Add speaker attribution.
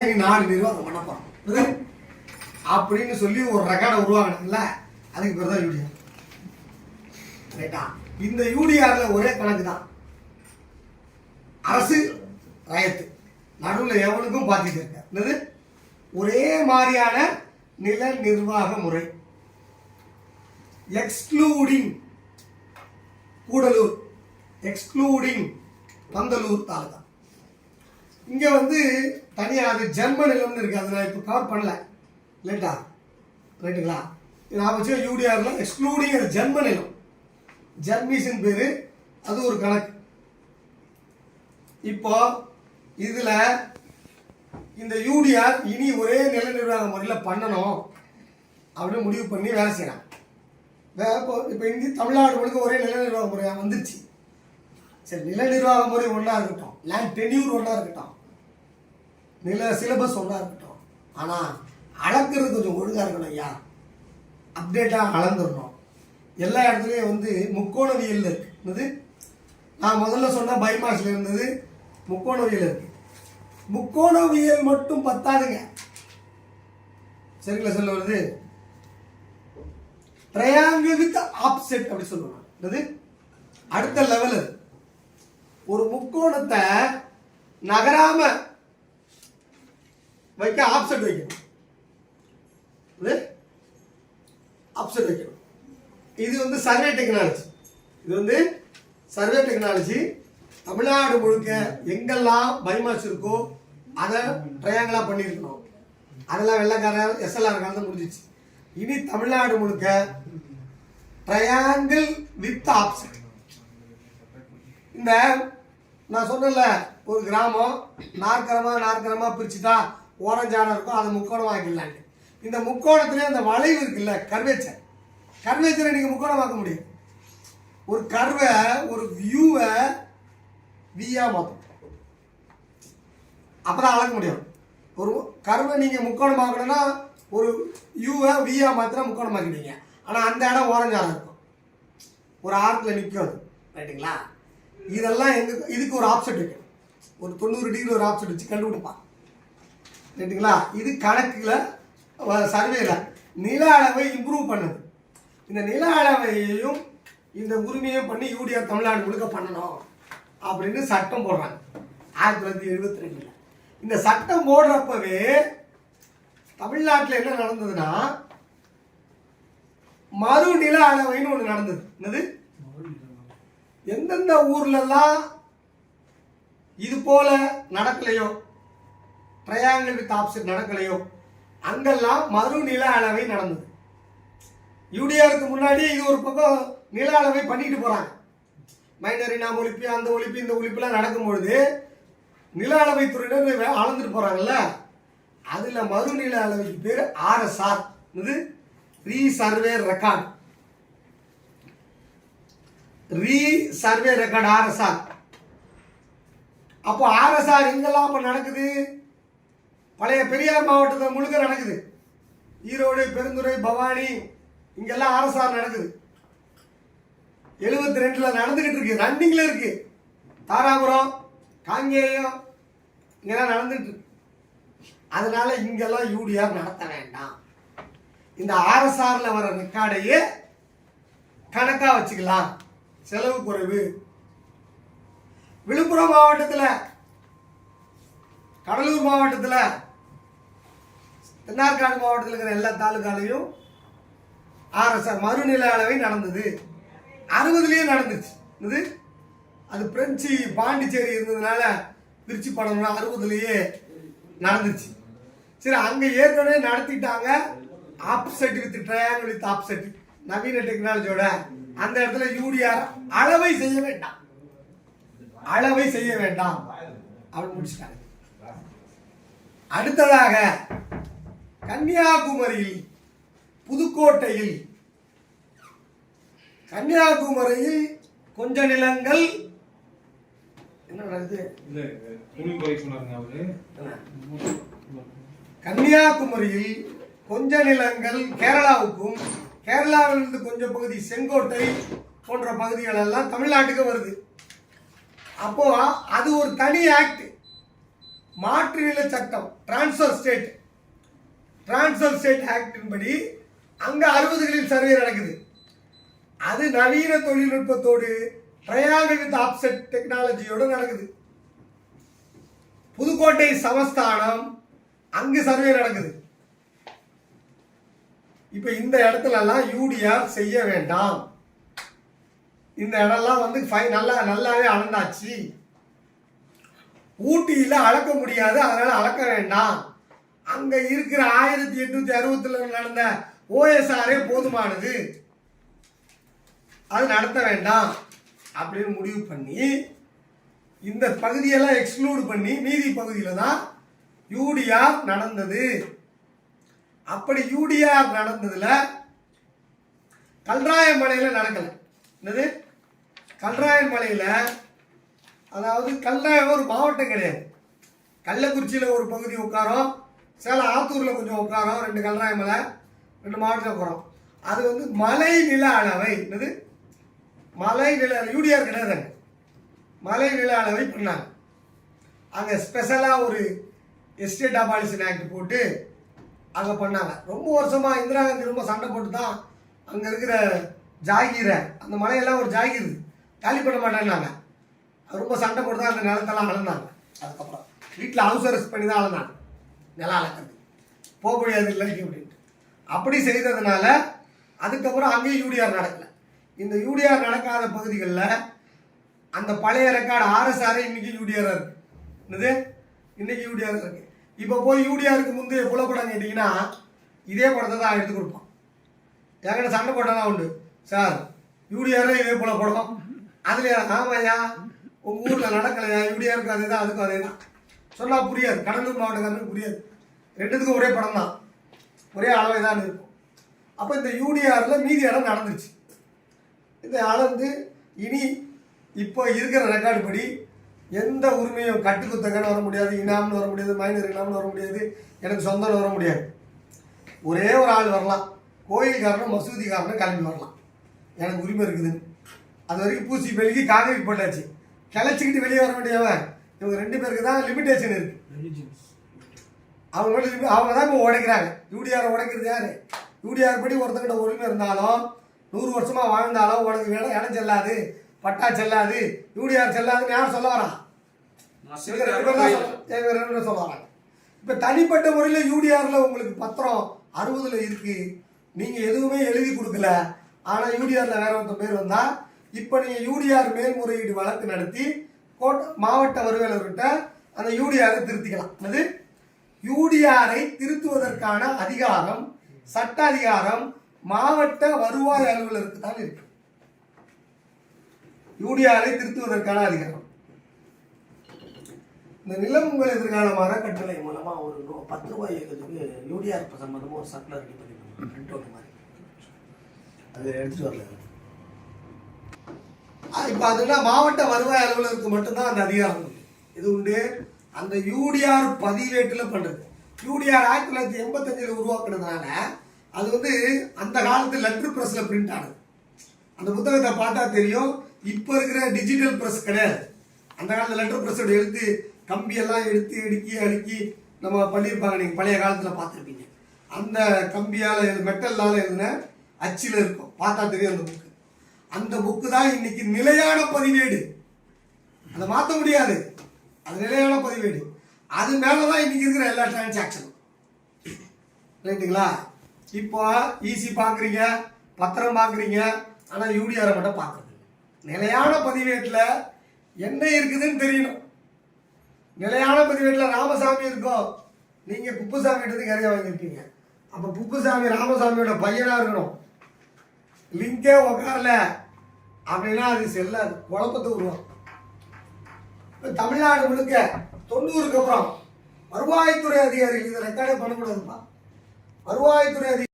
Speaker 1: நாடு நிர்வாகம் பண்ண போறோம். அப்படின்னு சொல்லி ஒரு ரெக்கார்டை உருவாக்கணும்ல அதுக்கு பேர் தான் யூடிஆர் ரைட்டா இந்த யூடிஆர்ல ஒரே கணக்கு தான். அரசு ரயத்து. நடுவில் எவனுக்கும் பாத்திட்டு இருக்க. என்னது? ஒரே மாதிரியான நில நிர்வாக முறை. எக்ஸ்க்ளூடிங் கூடலூர். எக்ஸ்க்ளூடிங் பந்தலூர் தாலுகா. இங்க வந்து தனியாக அது ஜெர்ம நிலம்னு இருக்குது அதை நான் இப்போ கவர் பண்ணல. லேட்டா ரைட்டுங்களா நான் வச்சு யூடிஆரில் எக்ஸ்க்ளூடிங் அது ஜெர்மனிலும் நிலம் பேர் அது ஒரு கணக்கு. இப்போ இதில் இந்த யூடிஆர் இனி ஒரே நில நிர்வாக முறையில் பண்ணணும் அப்படின்னு முடிவு பண்ணி வேலை செய்யறாங்க. வே- இப்போ இப்போ இந்தி தமிழ்நாடு முழுக்க ஒரே நில நிர்வாக முறையாக வந்துருச்சு. சரி நில நிர்வாக முறை ஒன்றா இருக்கட்டும். லேண்ட் டென்யூர் ஒன்றா இருக்கட்டும். நில சிலபஸ் ஒன்றா இருக்கட்டும். ஆனால் அளக்கிறது கொஞ்சம் ஒழுங்காக இருக்கணும் ஐயா. அப்டேட்டாக அளந்துடணும் எல்லா இடத்துலையும் வந்து முக்கோணவியல் இருக்கு. என்னது? நான் முதல்ல சொன்ன பைமாஸில் இருந்தது முக்கோணவியல் இருக்கு. முக்கோணவியல் மட்டும் பத்தாதுங்க. சரிங்களா சொல்ல வருது ட்ரையாங்கிள் வித் ஆப்செட் அப்படி சொல்லுவாங்க. என்னது? அடுத்த லெவல் ஒரு முக்கோணத்தை நகராம வைக்க ஆப்செட் வைக்கணும். ஆப்செட் வைக்கணும். இது வந்து சர்வே டெக்னாலஜி இது வந்து சர்வே டெக்னாலஜி தமிழ்நாடு முழுக்க எங்கெல்லாம் பைமாஸ் இருக்கோ அதை ட்ரையாங்கிளாக பண்ணியிருக்கணும். அதெல்லாம் வெள்ளக்காரர் எஸ்எல்ஆர் காலத்தில் முடிஞ்சிச்சு. இனி தமிழ்நாடு முழுக்க ட்ரையாங்கிள் வித் ஆப்செட் இந்த நான் சொன்னேன்ல ஒரு கிராமம் நாற்கரமா நாற்கரமா பிரிச்சுட்டா ஓரஞ்சாடம் இருக்கும் அதை முக்கோணம் ஆக்கிடலான்ட்டு இந்த முக்கோணத்திலே அந்த வளைவு இருக்குல்ல கர்வேச்சர். கர்வேச்சரை நீங்கள் முக்கோணமாக்க முடியும். ஒரு கர்வை ஒரு வியூவை வியா அப்போ தான் அளக்க முடியும். ஒரு கர்வை நீங்கள் முக்கோணமாக்கணும்னா ஒரு யூவை வியா மாத்திரம் முக்கோணமாக்கிட்டீங்க ஆனால் அந்த இடம் ஓரஞ்சாடம் இருக்கும். ஒரு ஆர்க்கில் நிற்கும் அது. ரைட்டுங்களா இதெல்லாம் எங்க இதுக்கு ஒரு ஆப்செட் வைக்கணும் ஒரு தொண்ணூறு டிகிரி ஒரு ஆப்செட் வச்சு கண்டுபிடிப்பான் ரைட்டுங்களா இது கணக்கில் சர்வேல. நில அளவை இம்ப்ரூவ் பண்ணுது. இந்த நில அளவையையும் இந்த உரிமையும் பண்ணி யூடிஆர் தமிழ்நாடு முழுக்க பண்ணணும் அப்படின்னு சட்டம் போடுறாங்க. ஆயிரத்தி தொள்ளாயிரத்தி எழுபத்தி ரெண்டில். இந்த சட்டம் போடுறப்பவே தமிழ்நாட்டில் என்ன நடந்ததுன்னா மறுநில அளவைன்னு ஒன்று நடந்தது. என்னது? எந்தெந்த ஊர்லெல்லாம் இது போல நடக்கலையோ? ட்ரையாங்கிள் வித் ஆப்செட் நடக்கலையோ? அங்கெல்லாம் மறுநில அளவை நடந்தது. யூடிஆருக்கு முன்னாடி இது ஒரு பக்கம் நில அளவை பண்ணிட்டு போறாங்க. மைனர் நாம் ஒழிப்பு அந்த ஒழிப்பு இந்த ஒழிப்புலாம் நடக்கும்பொழுது நில அளவை துறையினர் அளந்துட்டு போறாங்கல்ல? அதுல மறுநில அளவைக்கு பேர் ஆர்எஸ்ஆர் இது re survey record re survey record RSR அப்போ ஆர்எஸ்ஆர் எங்கெல்லாம் அப்போ நடக்குது? பழைய பெரியார் மாவட்டத்தில் முழுக்க நடக்குது. ஈரோடு பெருந்துறை பவானி இங்கெல்லாம் ஆர்எஸ்ஆர் நடக்குது. எழுபத்தி ரெண்டில் நடந்துக்கிட்டு இருக்கு ரன்னிங்கில் இருக்கு. தாராபுரம் காங்கேயம் இங்கெல்லாம் நடந்துட்டு அதனால இங்கெல்லாம் யூடிஆர் நடத்த வேண்டாம். இந்த ஆர்எஸ்ஆரில் வர ரெக்கார்டையே கணக்காக வச்சுக்கலாம். செலவு குறைவு. விழுப்புரம் மாவட்டத்தில் கடலூர் மாவட்டத்தில் தென்னார்காடு மாவட்டத்தில் இருக்கிற எல்லா தாலுகாலையும் ஆர்எஸ்ஆர் மறுநிலை அளவை நடந்தது. அறுபதுலேயே நடந்துச்சு. இது அது பிரெஞ்சு பாண்டிச்சேரி இருந்ததுனால திருச்சி படம்னா அறுபதுலேயே நடந்துச்சு. சரி அங்கே ஏற்கனவே நடத்திட்டாங்க. Offset with triangle with offset நவீன டெக்னாலஜியோட அந்த இடத்துல யூடிஆர் அளவை செய்ய வேண்டாம். அளவை செய்ய வேண்டாம். அப்படின்னு முடிச்சிட்டாங்க. அடுத்ததாக கன்னியாகுமரியில் புதுக்கோட்டையில். கன்னியாகுமரியில் கொஞ்ச நிலங்கள். கன்னியாகுமரியில் கொஞ்ச நிலங்கள் கேரளாவுக்கும் கேரளாவிலிருந்து கொஞ்சம் பகுதி செங்கோட்டை போன்ற பகுதிகள் எல்லாம் தமிழ்நாட்டுக்கு வருது. அப்போ அது ஒரு தனி ஆக்ட். மாற்று நில சட்டம் டிரான்ஸ்ஃபர் ஸ்டேட் டிரான்ஸ்ஃபர் ஸ்டேட் ஆக்டின் படி அங்கே அறுபதுகளில் சர்வே நடக்குது. அது நவீன தொழில்நுட்பத்தோடு ட்ரையாங்கிள் வித் ஆப்செட் டெக்னாலஜியோட நடக்குது. புதுக்கோட்டை சமஸ்தானம் அங்கு சர்வே நடக்குது. இப்ப இந்த இடத்துலலாம் யூடிஆர் செய்ய வேண்டாம். இந்த இடம்லாம் வந்து ஃபை- நல்லா நல்லாவே அளந்தாச்சு. ஊட்டியில் அளக்க முடியாது அதனால அளக்க வேண்டாம். அங்க இருக்கிற ஆயிரத்தி எட்நூத்தி அறுபத்துல நடந்த ஓஎஸ்ஆரே போதுமானது. அது நடத்த வேண்டாம் அப்படின்னு முடிவு பண்ணி இந்த பகுதியெல்லாம் எக்ஸ்க்ளூட் பண்ணி மீதி பகுதியில் தான் யூடிஆர் நடந்தது. அப்படி யூடிஆர் நடந்ததில் கல்ராயன் மலையில் நடக்கல. என்னது? கல்ராயன் அதாவது கல்ராயம் ஒரு மாவட்டம் கிடையாது. கள்ளக்குறிச்சியில் ஒரு பகுதி உட்காரோம். சேலம் ஆத்தூரில் கொஞ்சம் உட்காரோம் ரெண்டு கல்ராய மலை ரெண்டு மாவட்டத்தில் போகிறோம் அது வந்து மலை நில அளவை என்னது? மலை நில யூடிஆர் கிடையாது மலை நில அளவை பண்ணாங்க. அங்கே ஸ்பெஷலாக ஒரு எஸ்டேட் அபாலிஷன் ஆக்ட் போட்டு அங்கே பண்ணாங்க. ரொம்ப வருஷமாக இந்திரா காந்தி ரொம்ப சண்டை போட்டு தான் அங்கே இருக்கிற ஜாகீரை அந்த மலையெல்லாம் ஒரு ஜாகீர். காலி பண்ண மாட்டேன்னாங்க. அது ரொம்ப சண்டை போட்டு தான் அந்த நிலத்தெல்லாம் அளந்தாங்க. அதுக்கப்புறம் வீட்டில் ஹவுஸ் அரெஸ்ட் பண்ணி தான் அளந்தாங்க. நிலம் அளக்குது போக முடியாது இல்லைக்கு அப்படின்ட்டு. அப்படி செய்ததுனால அதுக்கப்புறம் அங்கேயும் யூடிஆர் நடக்கலை. இந்த யூடிஆர் நடக்காத பகுதிகளில் அந்த பழைய ரெக்கார்டு ஆர்எஸ்ஆர் இன்னைக்கு யூடிஆர் இருக்கு. என்னது? இன்னைக்கு யூடிஆர் இருக்கு. இப்போ போய் யூடிஆருக்கு முந்தைய புலப்படம் கேட்டிங்கன்னா இதே படத்தை தான் எடுத்து கொடுப்பான். என்கிட்ட சண்டை போட்டதான் உண்டு. சார் யூடிஆர் இதே போல படம். அதுல ஆமாய்யா. உங்க ஊர்ல நடக்கலையா? யூடிஆருக்கு அதே தான் அதுக்கும் அதே தான் சொன்னால் புரியாது. கடலூர் மாவட்டக்காரனுக்கு புரியாது. ரெண்டுத்துக்கும் ஒரே படம் தான் ஒரே அளவை தான் இருக்கும். அப்போ இந்த யூடிஆரில் மீதி இடம் நடந்துச்சு இந்த அளந்து இனி இப்போ இருக்கிற ரெக்கார்டு படி எந்த உரிமையும் கட்டுக்குத்தகன்னு வர முடியாது இனாம்னு வர முடியாது மைனர் இனாம்னு வர முடியாது எனக்கு சொந்தம்னு வர முடியாது. ஒரே ஒரு ஆள் வரலாம். கோயில்காரனும் மசூதிக்காரனும் கிளம்பி வரலாம். எனக்கு உரிமை இருக்குதுன்னு. அது வரைக்கும் பூசி பெருகி காங்கிரீட் போட்டாச்சு. கிளச்சிக்கிட்டு வெளியே வர வேண்டியவன். இவங்க ரெண்டு பேருக்கு தான் லிமிடேஷன் இருக்கு. அவங்க மட்டும் அவங்க தான் இப்போ உடைக்கிறாங்க. யூடிஆர் உடைக்கிறது யாரு? யூடிஆர் படி ஒருத்தங்கிட்ட உரிமை இருந்தாலும் நூறு வருஷமா வாழ்ந்தாலும் உனக்கு இடம் இடம் செல்லாது பட்டா செல்லாது யூடிஆர் செல்லாதுன்னு யார் சொல்ல வரான்? இவங்க ரெண்டு தான் இவங்க ரெண்டு பேரும் சொல்ல வராங்க. இப்போ தனிப்பட்ட முறையில் யூடிஆரில் உங்களுக்கு பத்திரம் அறுபதுல இருக்கு. நீங்கள் எதுவுமே எழுதி கொடுக்கல. ஆனால் யூடிஆரில் வேற ஒருத்தர் பேர் வந்தால் இப்போ நீங்கள் யூடிஆர் மேல்முறையீடு வழக்கு நடத்தி கோட்ட மாவட்ட வருவேலர்கிட்ட அந்த யூடிஆரை திருத்திக்கலாம். அது யூடிஆரை திருத்துவதற்கான அதிகாரம் சட்ட அதிகாரம் மாவட்ட வருவாய் அலுவலருக்கு தான் இருக்கு. யூடிஆரை திருத்துவதற்கான அதிகாரம். இந்த நிலம் உங்கள் மரக்கட்டளை அறக்கட்டளை மூலமா ஒரு பத்து ரூபாய் இயக்கத்துக்கு யூடிஆர் சம்பந்தமா ஒரு சர்க்குலர் ரெடி பண்ணி பிரிண்ட் மாதிரி. அது எடுத்துட்டு வரல. இப்போ அதுனா மாவட்ட வருவாய் அலுவலருக்கு மட்டும்தான் அந்த அதிகாரம். இது உண்டு. அந்த யூடிஆர் பதிவேட்டில் பண்ணுறது யூடிஆர் ஆயிரத்தி தொள்ளாயிரத்தி எண்பத்தஞ்சில் உருவாக்குனதுனால அது வந்து அந்த காலத்து லெட்டர் ப்ரெஸ்ஸில் பிரிண்ட் ஆனது. அந்த புத்தகத்தை பார்த்தா தெரியும். இப்போ இருக்கிற டிஜிட்டல் ப்ரெஸ் கிடையாது. அந்த காலத்தில் லெட்டர் ப்ரெஸ்ஸோட எழுத்து கம்பியெல்லாம் எடுத்து அடுக்கி அடுக்கி நம்ம பண்ணியிருப்பாங்க நீங்கள் பழைய காலத்தில் பார்த்துருப்பீங்க. அந்த கம்பியால் எழுது மெட்டல்லால் எழுதின அச்சில் இருக்கும். பார்த்தா தெரியும் அந்த புக்கு அந்த புக்கு தான் இன்னைக்கு நிலையான பதிவேடு. அதை மாற்ற முடியாது. அது நிலையான பதிவேடு. அது மேலே தான் இன்னைக்கு இருக்கிற எல்லா டிரான்சாக்ஷனும் ரைட்டுங்களா இப்போ ஈசி பார்க்குறீங்க பத்திரம் பார்க்குறீங்க ஆனால் யூடிஆரை மட்டும் பார்க்குறது நிலையான பதிவேட்டில் என்ன இருக்குதுன்னு தெரியணும். நிலையான பதிவேட்டில் ராமசாமி இருக்கும் நீங்கள் குப்புசாமி கிட்டது கரையா வாங்கியிருக்கீங்க. அப்போ குப்புசாமி ராமசாமியோட பையனாக இருக்கணும். லிங்கே உக்காரல அப்படின்னா அது செல்லாது. குழப்பத்தை உருவாக்கும். இப்போ தமிழ்நாடு முழுக்க தொண்ணூறுக்கு அப்புறம் வருவாய்த்துறை அதிகாரிகள் இதை ரெக்கார்டே பண்ணக்கூடாதுப்பா. வருவாய்த்துறை அதிகாரி